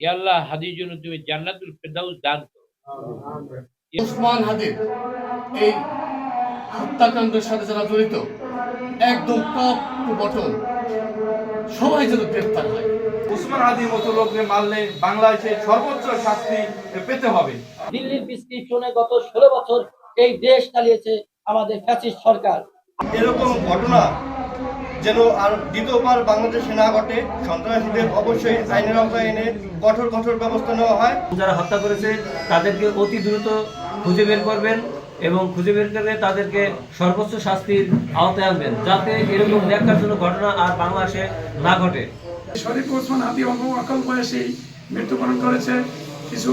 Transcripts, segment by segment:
আল্লাহ হাদির জন্য তুমি জান্নাতুল ফেরদাউস দান করো। ওসমান হাদির এই হত্যাকাণ্ডের সাথে যারা জড়িত একদম টপ টু বটম সবাই যেন গ্রেপ্তার হয়। উসমান হাদির মতো লোককে মারলে বাংলাদেশে সর্বোচ্চ শাস্তি পেতে হবে। দিল্লির প্রেসক্রিপশনে গত ষোলো বছর এই দেশ চালিয়েছে আমাদের ফ্যাসিস্ট সরকার। এরকম ঘটনা যেন আর দ্বিতীয়বার বাংলাদেশে না ঘটে সন্ত্রাসীদের অবশ্যই আইনের আওতায় এনে কঠোর কঠোর ব্যবস্থা নেওয়া হয়। যারা হত্যা করেছে তাদেরকে অতি দ্রুত খুঁজে বের করবেন এবং খুঁজে বের করে তাদেরকে সর্বোচ্চ শাস্তির আওতায় আনবেন যাতে এরকম জন্য ঘটনা আর বাংলাদেশে না ঘটে। শরীফ ওসমান হাতি অল্প অকাল বয়সেই মৃত্যুবরণ করেছে। কিছু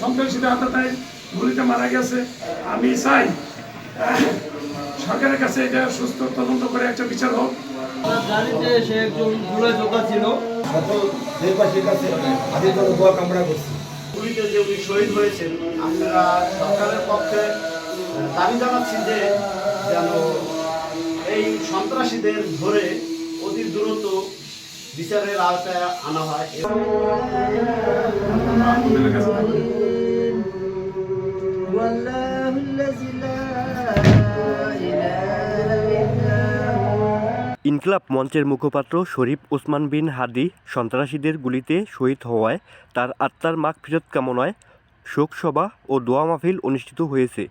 সন্ত্রাসীদের হাতায় গুলিতে মারা গেছে। আমি চাই সরকারের কাছে এটা সুস্থ তদন্ত করে একটা বিচার হোক। জানি যে সে একজন জুলাই যোদ্ধা ছিল। দেশবাসীর কাছে দোয়া করছি। গুলিতে যে উনি শহীদ হয়েছেন আমরা সরকারের পক্ষে দাবি জানাচ্ছি যে যেন এই সন্ত্রাসীদের ধরে অতি দ্রুত বিচারের আওতায় আনা হয়। ইনকলাব মঞ্চের মুখপাত্র শরীফ ওসমান বিন হাদি সন্ত্রাসীদের গুলিতে শহীদ হওয়ায় তার আত্মার মাগ ফিরত কামনায় শোকসভা ও দোয়া মাহফিল অনুষ্ঠিত হয়েছে।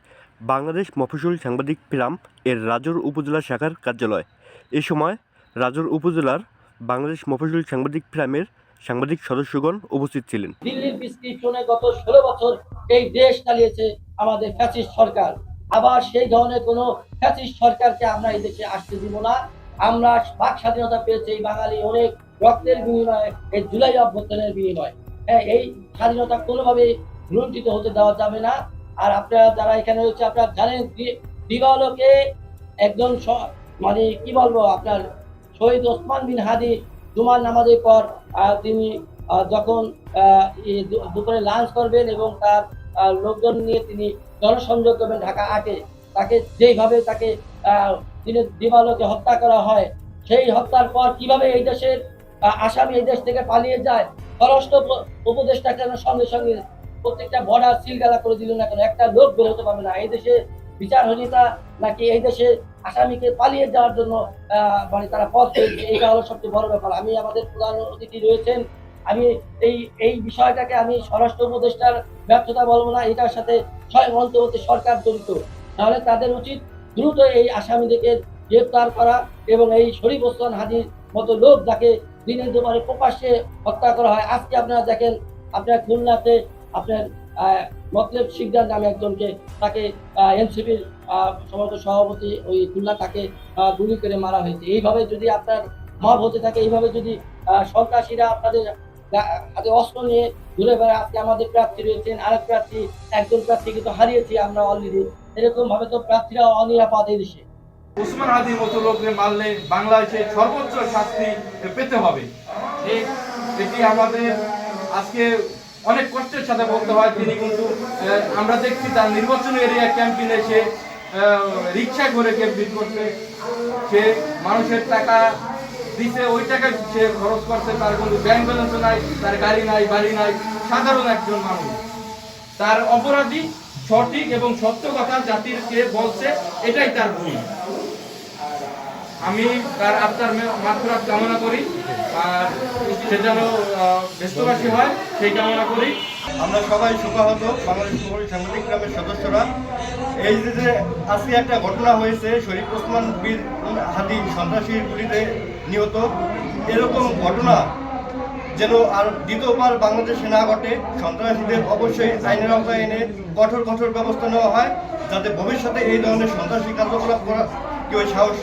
বাংলাদেশ মফস্বল সাংবাদিক ফিরাম এর রাজর উপজেলা শাখার কার্যালয়। এ সময় রাজর উপজেলার বাংলাদেশ মফস্বল সাংবাদিক ফিরামের সাংবাদিক সদস্যগণ উপস্থিত ছিলেন। দিল্লির প্রেসক্রিপশনে গত ষোলো বছর এই দেশ চালিয়েছে আমাদের ফ্যাসিস্ট সরকার। আবার সেই ধরনের কোনো ফ্যাসিস্ট সরকারকে আমরা এই দেশে আসতে দিব না। আমরা বাক স্বাধীনতা পেয়েছি, এই বাঙালি অনেক রক্তের বিনিময়ে, এই জুলাই অভ্যর্থনের বিনিময়। হ্যাঁ এই স্বাধীনতা কোনোভাবে লুণ্ঠিত হতে দেওয়া যাবে না। আর আপনারা যারা এখানে রয়েছে, আপনারা জানেন দিবালোকে একজন মানে কি বলব, আপনার শহীদ ওসমান বিন হাদি জুমার নামাজের পর তিনি যখন দুপুরে লাঞ্চ করবেন এবং তার লোকজন নিয়ে তিনি জনসংযোগ করবেন ঢাকা আটে, তাকে যেইভাবে তাকে দিনের দিবালোকে হত্যা করা হয়, সেই হত্যার পর কীভাবে এই দেশের আসামি এই দেশ থেকে পালিয়ে যায়? স্বরাষ্ট্র উপ- উপদেষ্টা কেন সঙ্গে সঙ্গে প্রত্যেকটা বর্ডার সিলগালা করে দিল না কেন? একটা লোক বের হতে পারবে না। এই দেশে বিচার বিচারহীনতা নাকি এই দেশে আসামিকে পালিয়ে যাওয়ার জন্য মানে তারা পথ পেয়েছে? এটা হলো সবচেয়ে বড় ব্যাপার। আমি আমাদের প্রধান অতিথি রয়েছেন। আমি এই এই বিষয়টাকে আমি স্বরাষ্ট্র উপদেষ্টার ব্যর্থতা বলব না। এটার সাথে স্বয়ং অন্তর্বর্তী সরকার জড়িত। তাহলে তাদের উচিত দ্রুত এই আসামিদেরকে গ্রেপ্তার করা এবং এই শরীফ ওসমান হাজির মতো লোক যাকে দিনের দুবারে প্রকাশ্যে হত্যা করা হয়। আজকে আপনারা দেখেন, আপনার খুলনাতে আপনার মতলেব শিকদার নামে একজনকে তাকে এনসিপির সমস্ত সভাপতি ওই খুলনা তাকে গুলি করে মারা হয়েছে। এইভাবে যদি আপনার মব হতে থাকে, এইভাবে যদি সন্ত্রাসীরা আপনাদের গা- হাতে অস্ত্র নিয়ে ঘুরে বেড়ায় আজকে আমাদের প্রার্থী রয়েছেন, আরেক প্রার্থী, একজন প্রার্থী কিন্তু হারিয়েছি আমরা অলরেডি এরকম ভাবে তো প্রার্থীরা অনিরাপদ এই দেশে। উসমান হাদির মতো লোককে মারলে বাংলাদেশে সর্বোচ্চ শাস্তি পেতে হবে। এটি আমাদের আজকে অনেক কষ্টের সাথে বলতে হয়, তিনি কিন্তু আমরা দেখছি তার নির্বাচনী এরিয়া ক্যাম্পিনে সে রিক্সা করে ক্যাম্পিং করছে। সে মানুষের টাকা দিছে, ওই টাকা সে খরচ করছে, তার কোনো ব্যাংক ব্যালেন্সও নাই, তার গাড়ি নাই, বাড়ি নাই, সাধারণ একজন মানুষ। তার অপরাধী সঠিক এবং সত্য কথা জাতিরকে বলছে, এটাই তার ভুল। আমি তার আত্মার মাত্রা কামনা করি। আর সে যেন ব্যস্তবাসী হয়, সেই কামনা করি। আমরা সবাই সুখাহত, বাংলাদেশ মফস্বল সাংবাদিক গ্রামের সদস্যরা। এই যে আজকে একটা ঘটনা হয়েছে, শরীফ ওসমান বীর হাতি সন্ত্রাসীর গুলিতে নিহত, এরকম ঘটনা যেন আর দ্বিতীয়বার বাংলাদেশে না ঘটে, সন্ত্রাসীদের অবশ্যই আইনের আওতায় এনে কঠোর কঠোর ব্যবস্থা নেওয়া হয়, যাতে ভবিষ্যতে এই ধরনের সন্ত্রাসী কার্যকলাপ করা কেউ সাহস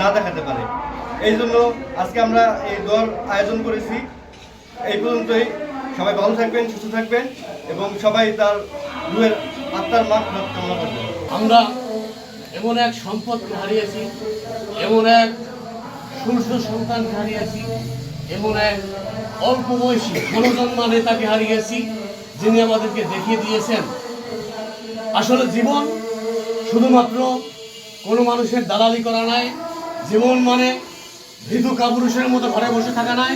না দেখাতে পারে। এই জন্য আজকে আমরা এই দোয়ার আয়োজন করেছি। এই পর্যন্তই। সবাই ভালো থাকবেন, সুস্থ থাকবেন এবং সবাই তার রুহের আত্মার মাঠ কামনা করবেন। আমরা এমন এক সম্পদকে হারিয়েছি, এমন এক সূর্য সন্তানকে হারিয়েছি, এমন এক অল্প বয়সী জনজন্মা নেতাকে হারিয়েছি, যিনি আমাদেরকে দেখিয়ে দিয়েছেন। আসলে জীবন শুধুমাত্র কোনো মানুষের দালালি করা নাই জীবন মানে ভীতু কাপুরুষের মতো ঘরে বসে থাকা নাই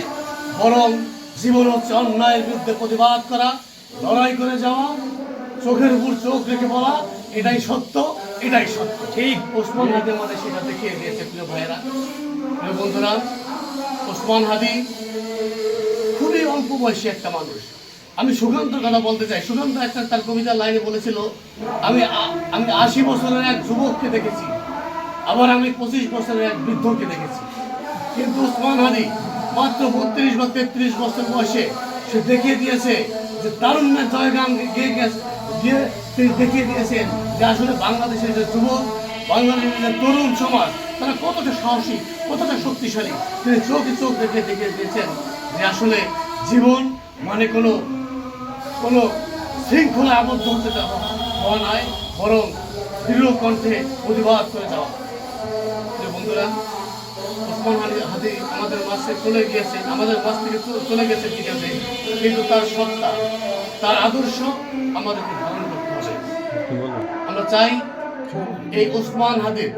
বরং জীবন হচ্ছে অন্যায়ের বিরুদ্ধে প্রতিবাদ করা লড়াই করে যাওয়া চোখের উপর চোখ রেখে বলা এটাই সত্য এটাই সত্য। ঠিক। ওসমান হাদির মানে সেটা দেখিয়ে দিয়েছে প্রিয় ভাইয়েরা। প্রিয় বন্ধুরা ওসমান হাদি খুবই অল্প বয়সী একটা মানুষ। আমি সুকান্তর কথা বলতে চাই। সুকান্ত একটা তার কবিতার লাইনে বলেছিল আমি আমি আশি বছরের এক যুবককে দেখেছি আবার আমি পঁচিশ বছরের এক বৃদ্ধকে দেখেছি। কিন্তু উসমান হাদি মাত্র বত্রিশ বা তেত্রিশ বছর বয়সে সে দেখিয়ে দিয়েছে যে তারুণ্যের জয়গান গিয়ে গিয়ে তিনি দেখিয়ে দিয়েছেন যে আসলে বাংলাদেশের যে যুবক বাংলাদেশের যে তরুণ সমাজ, তারা কতটা সাহসী, কতটা শক্তিশালী, তিনি চোখে চোখ দেখে দেখিয়ে দিয়েছেন যে আসলে জীবন মানে কোনো কোনো শৃঙ্খলা আবদ্ধ হতে হওয়া নয়, বরং দৃঢ় কণ্ঠে প্রতিবাদ করে যাওয়া বন্ধুরা হাদি আমাদের গিয়েছে, আমাদের থেকে চলে গেছে, ঠিক আছে? কিন্তু তার সত্তা, তার আদর্শ আমাদেরকে ধারণ করতে আমরা চাই এই ওসমান হাদির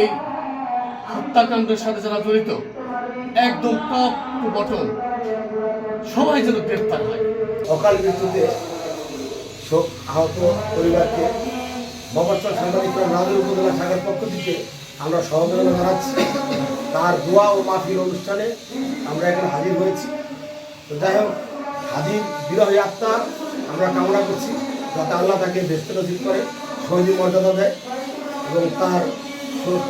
এই হত্যাকাণ্ডের সাথে যারা জড়িত, একদম টপ সবাই যেন গ্রেপ্তার হয়। অকাল মৃত্যুতে শোক আহত পরিবারকে মফস্বল সাংবাদিক নাজর উপজেলা শাখার পক্ষ থেকে আমরা সহযোগিতা জানাচ্ছি। তার দোয়া ও মাফির অনুষ্ঠানে আমরা এখানে হাজির হয়েছি। তো যাই হোক, হাজির বিরহী আত্মা আমরা কামনা করছি, যাতে আল্লাহ তাকে ব্যস্ত নজির করে শহীদ মর্যাদা দেয় এবং তার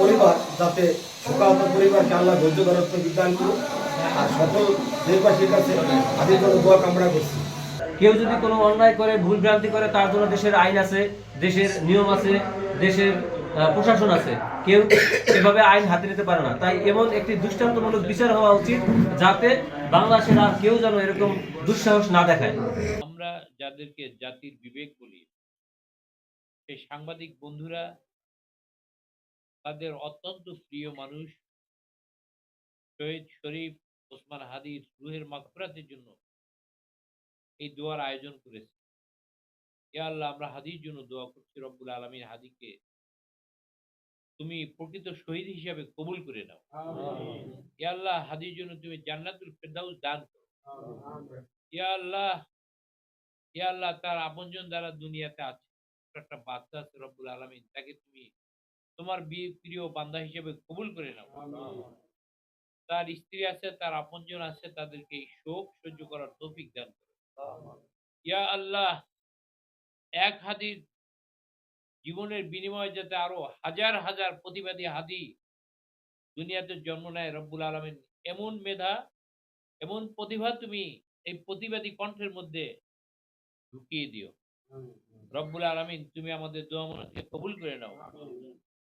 পরিবার যাতে শোকাহত পরিবারকে আল্লাহ ধৈর্য ধরার বিজ্ঞান করুন আর সকল দেশবাসীর কাছে হাজির করে দোয়া কামনা করছি। কেউ যদি কোনো অন্যায় করে, ভুল ভ্রান্তি করে, তার জন্য দেশের আইন আছে, দেশের নিয়ম আছে, দেশের প্রশাসন আছে। কেউ এভাবে আইন হাতে নিতে পারে না। তাই এমন একটি দৃষ্টান্তমূলক বিচার হওয়া উচিত যাতে বাংলাদেশের আর কেউ যেন এরকম দুঃসাহস না দেখায়। আমরা যাদেরকে জাতির বিবেক বলি, সেই সাংবাদিক বন্ধুরা, তাদের অত্যন্ত প্রিয় মানুষ, শহীদ শরীফ ওসমান হাদির রুহের মাগফিরাতের জন্য এই দোয়ার আয়োজন করেছে। ইয়া আল্লাহ, আমরা হাদির জন্য দোয়া করছি। রব্বুল আলমীর হাদিকে তুমি প্রকৃত শহীদ হিসাবে কবুল করে নাও। ইয়া আল্লাহ হাদির জন্য তুমি জান্নাতুল ফেরদাউস দান করো। ইয়া আল্লাহ ইয়া আল্লাহ তার আপনজন দ্বারা দুনিয়াতে আছে একটা বাচ্চা আছে রব্বুল আলমিন তাকে তুমি তোমার প্রিয় বান্দা হিসেবে কবুল করে নাও। তার স্ত্রী আছে তার আপনজন আছে তাদেরকে এই শোক সহ্য করার তৌফিক দান করো। ইয়া আল্লাহ এক হাদির জীবনের বিনিময়ে যাতে আরও হাজার হাজার প্রতিবাদী হাদি দুনিয়াতে জন্ম নেয় রব্বুল আলমিন। এমন মেধা এমন প্রতিভা তুমি এই প্রতিবাদী কণ্ঠের মধ্যে ঢুকিয়ে দিও। রব্বুল আলমিন তুমি আমাদের দোয়া মনকে কবুল করে নাও।